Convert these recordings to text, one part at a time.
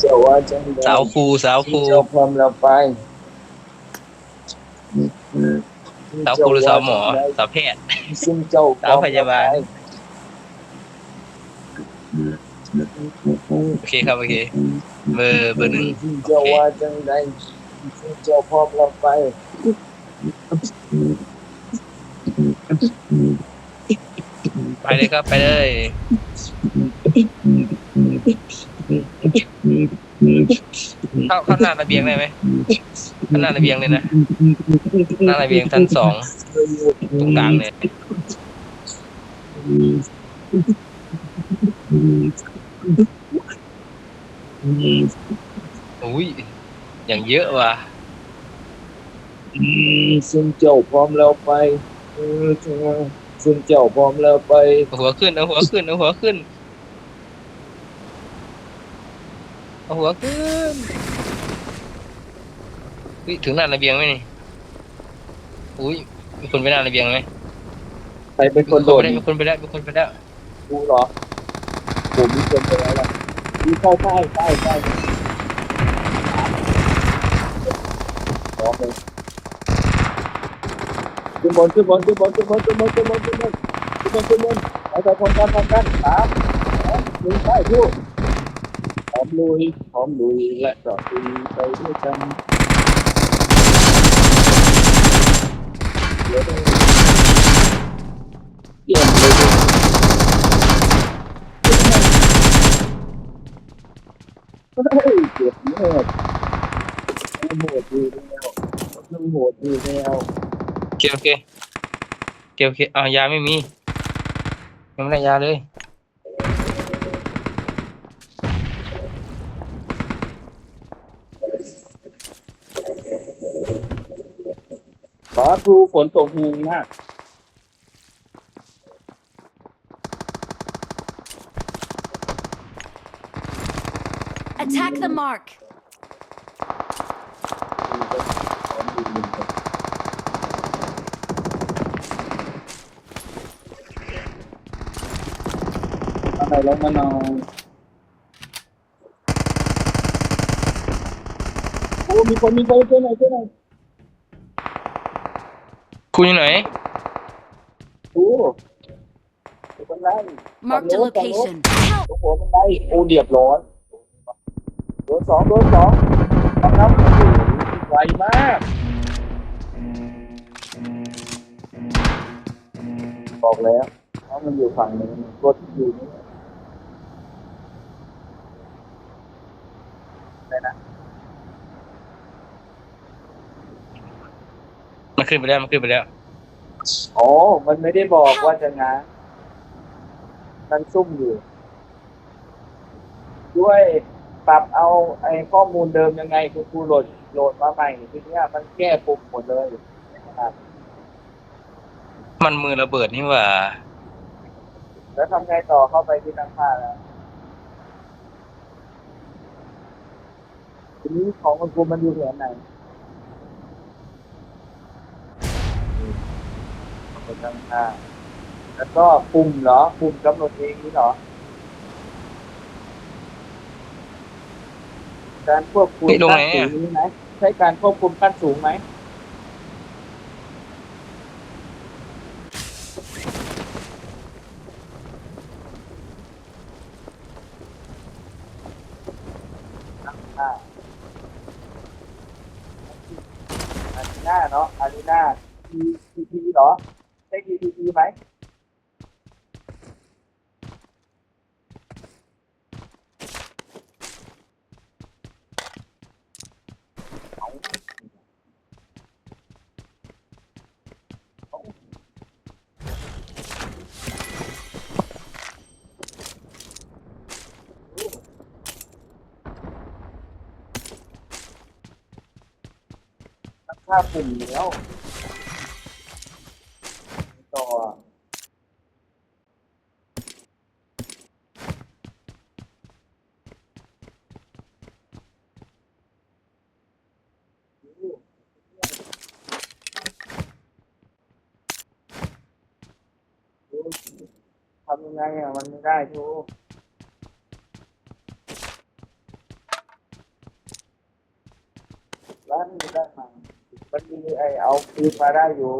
เจ้าว่าจังใดสาวครูสาวครูเจ้าพร้อมแล้วไปสาวครูหรือสาวหมอ สาวแพทย์ ซึ่งเจ้าสาวพยาบาล โอเคครับ โอเค เบอร์เบอร์หนึ่งเจ้าว่าจังใดซึ่งเจ้าพร้อมแล้วไป ไปเลยครับ ไปเลยเข้าเข้าหน้าระเบียงได้ไหมข้าหน้าระเบียงเลยนะหน้าระเบียงชั้นสองตรงกลางเลยอุ้ยอย่างเยอะว่ะซึ่งเจ้าพร้อมแล้วไป ซึ่งเจ้าพร้อมแล้วไป เอาหัวขึ้นเอาหัวขึ้นเอาหัวขึ้นเอาหัวขึ้นอุ้ยถึงหน้าระเบียงไหมนี่อุ้ยมีคนไปหน้าระเบียงไหมใครเป็นคนโดดมีคนไปแล้วมีคนไปแล้วกูเหรอผมมีคนไปแล้วล่ะมีเข้าใกล้ใกล้ใกล้พร้อมเลย ขึ้นบนขึ้นบมีขึ้นบนขึ้นบนขึ้นบนขึ้นบนขึ้นบนขึ้นบนขึ้นบนเอาใจพร้อมกันพร้อมกันสามสองหนึ่งไปพูพร้อมลุยพร้อมลุยและต่อลุยไปด้วยกันเดี๋ยวเดี๋ยมเลยเฮ้ยเจ็บแน่มันโหดดีแล้วมันโหดดีแล้ว เคโอเคโอเคโอเคอ้าวยาไม่มียังไม่ได้ยาเลยขอครูฝนตกหูมาก Attack the mark. ไรแล้วมานอนโอ้มีคนมีคนช่วยหน่อยช่วยหน่อยคุณอยู่ไหนโอ้คนไล่ Marked a location. Help! โอ้โหมันไล่โอ้เดียบร้อนโดนสองโดนสองนะครับโอ้โหไวมากบอกแล้วเพราะมันอยู่ฝั่งหนึงกดอยู่นี่ได้นะ มันขึ้นไปแล้วมันขึ้นไปแล้วอ๋อมันไม่ได้บอกว่าจะง้างมันซุ่มอยู่ ด้วยปรับเอาไอ้ข้อมูลเดิมยังไงคือครูโหลดโหลดมาใหม่ทีเนี้ยมันแก้ปุ่มหมดเลยนะครับมันมือระเบิดนี่หว่า แล้วทำไงต่อเข้าไปที่ตั้งค่าแล้วทีนี้ของคุณครูมันอยู่แถวไหน เข้าไปตั้งค่าแล้วก็ปุ่มเหรอปุ่มกำหนดเองนี่เหรอ การควบคุมเฮ้ยลงขั้นไหนสูอะงนี้ไหมใช้การควบคุมขั้นสูงไหมอ่าอารีนาเนาะอารีนาทีทีทีเหรอ ใช่ทีทีทีไหมตั้งค่าปุ่มอยู่แล้วำยังไงอะมันไม่ได้ทูร้านไม่ได้มามันมีไอเอาคืนมาได้อยู่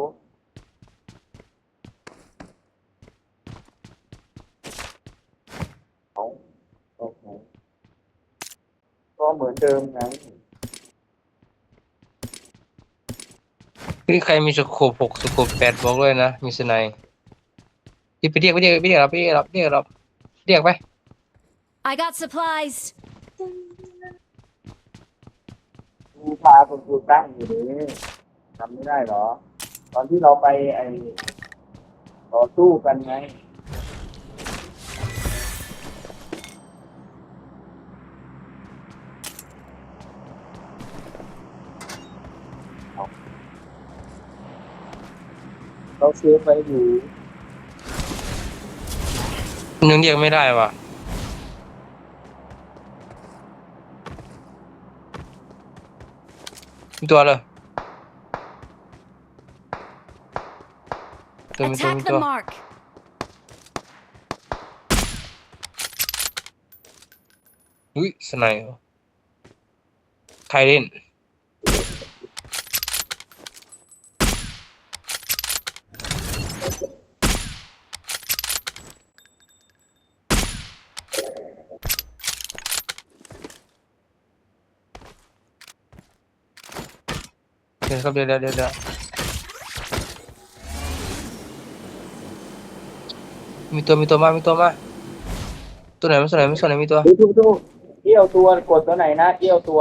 เอาโอเคก็เหมือนเดิมไงคือใครมีสโคปหกสโคปแปดบอกเลยนะ มีสไนด์ ที่ไปเรียกไปเรียกไปเรียกรับไปเรียกรับเรียกรับเรียกไป I got supplies. กูพาคุณครูตั้งอยู่นี่ทำไม่ได้เหรอ ตอนที่เราไปไอต่อสู้กันไงเราเซฟไปอยู่ ยังเรียกไม่ได้ว่ะมีตัวเลยตัวมีตัว Attack มี the ตัว mark. อุ้ยสไนด์ใครเล่น เดี๋ยวครับเดี๋ยวเดี๋ยวเดี๋ยวเดี๋ยวมีตัวมีตัวมา มีตัวมา ตัวไหนมันตัวไหนมันตัวไหนมีตัว ดูดูดูเอี้ยวตัวกดตัวไหนนะเอี้ยวตัว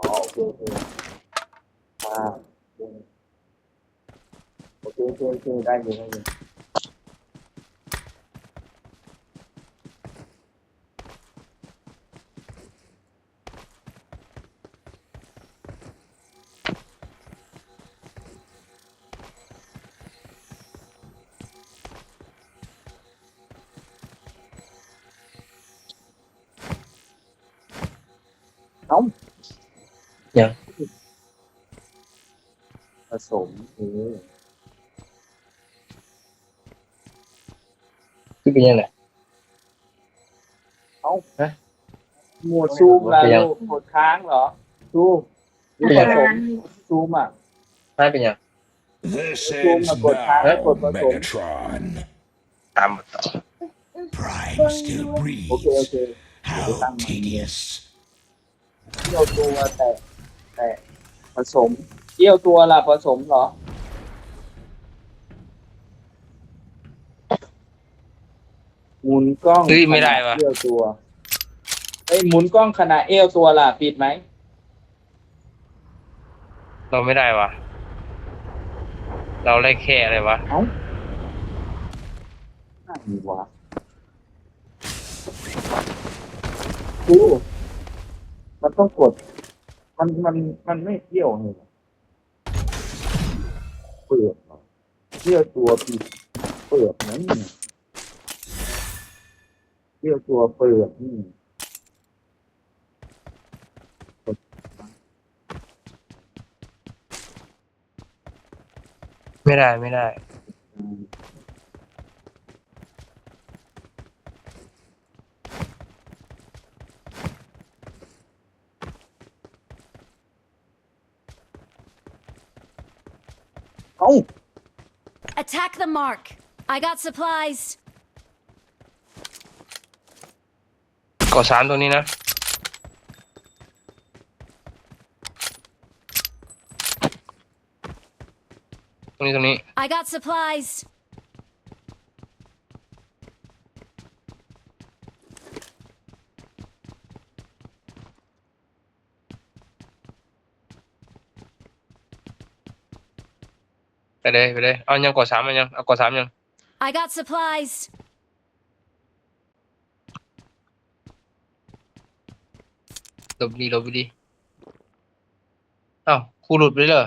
อ๋อโอเคโอเคมาโอเคโอเคโอเคได้อยู่ได้อยู่ ยังผสมเออที่เป็นยังไงหมวดซูมล่ะเป็นยังลูกกดค้างเหรอซูมหรือเป็นผยังสมซูมอะไม่เป็นยัง This Gồm ends là cột phá, now, cột phá gồm. Megatron. ตามมาต่อ Prime still โอเคโอ breathes. เค How tedious. เอี้ยวตัวแต่ แต่ผสมเอี้ยวตัวล่ะผสมเหรอ หมุนกล้องเฮ้ยไม่ได้วะ ขณเอี้ยวตัวเอ้ยหมุนกล้องขณะเอี้ยวตัวล่ะปิดไหมเราไม่ได้วะ เราได้แค่อะไรวะ เอ้าน่ามีวะดูมันต้องกด มันมันมันไม่เอี้ยวเลยเปิดเหรอเอี้ยวตัวปิดเปิดไหมเนี่ยเอี้ยวตัวเปิดนี่ไม่ได้ไม่ได้ อืมเอ้า Attack the mark. I got supplies. ก่อสามตัวนี้นะ ตรงนี้ตรงนี้ I got supplies. ไปเลยไปเลยเอายังก่อสามมันยังเอาก่อสามยัง I got supplies. หลบดีหลบดีเอ้าครูหลุดไปเลยเหรอ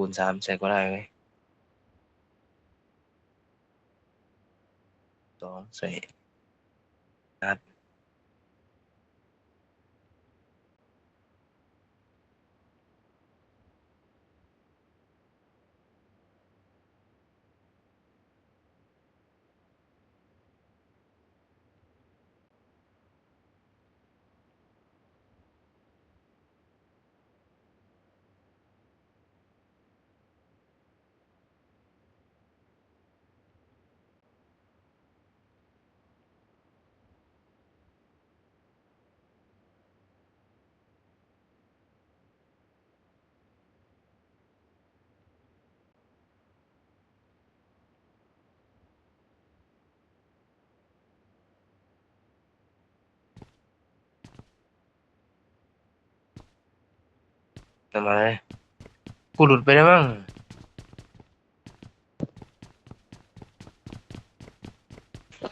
คูณสามใส่ก็ได้ไหมสองใส่นัด ทำไมกูหลุดไปได้มั้ง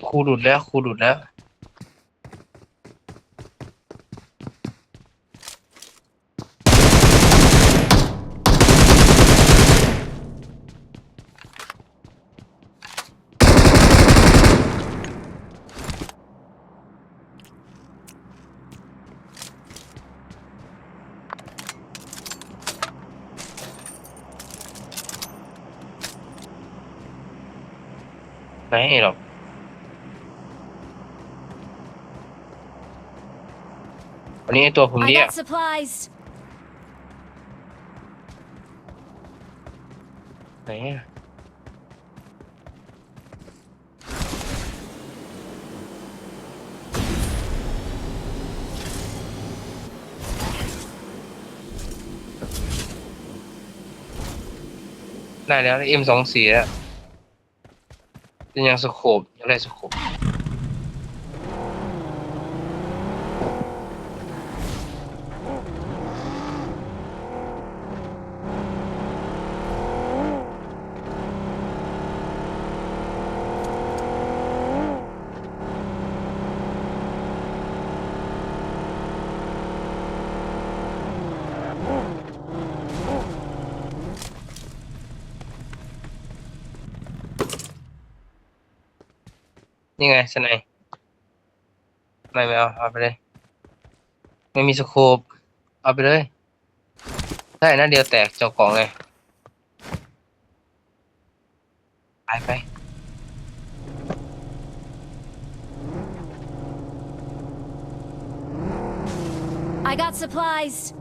ครูหลุดแล้วครูหลุดแล้ว หรอก วันนี้ไอ้ตัวผม I เรียก got supplies. ไหนอะได้แล้วเอ็มสองสี่แล้ว เป็นยังสโคบ นี่ไงสไนยไม่ไม่เอาเอาไปเลย ไม่มีสโคปเอาไปเลยได้นะเดียวแตกเจ้ากล่องเลยไปไป I got supplies.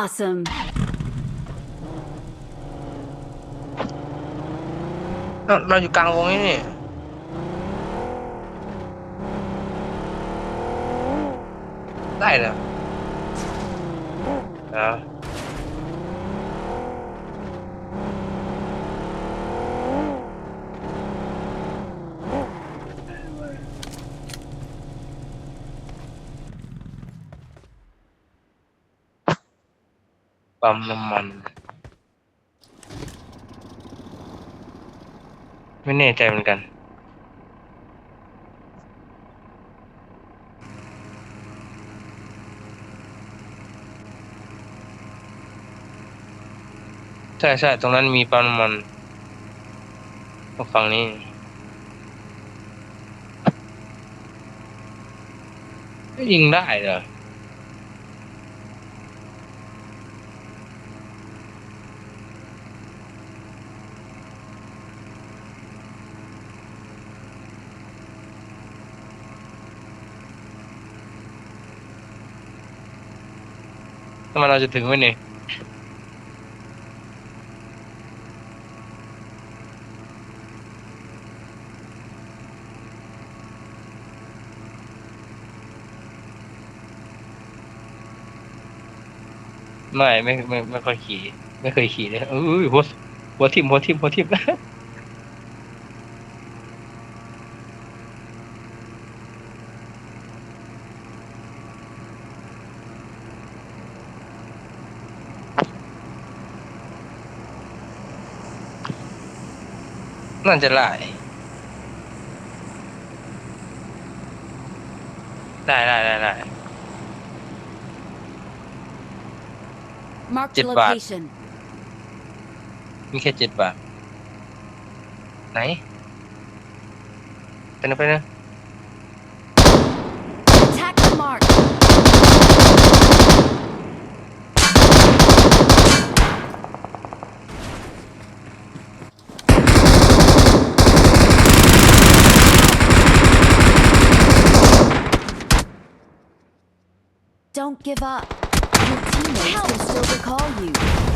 Awesome. เราเราอยู่กลางวงนี่นี่ ได้เหรออ่า ปั๊มน้ำมัน ไม่แน่ใจเหมือนกัน ใช่ใช่ตรงนั้นมีปั๊มน้ำมันตรงฝั่งนี้ยิงได้เหรอ ทำไมเราจะถึงไว้นี่ไม่ไม่ไม่ไม่ค่อยขี่ ไม่เคยขี่เลยเออหัวหัวทิ่มหัวทิ่มหัวทิ่ม น่าจะหลายได้ได้ได้ได้ Marked a Chích bạc. location. มีแค่เจ็ดบาท ไหนไปนะไปนะ give up. Your teammates can still recall you.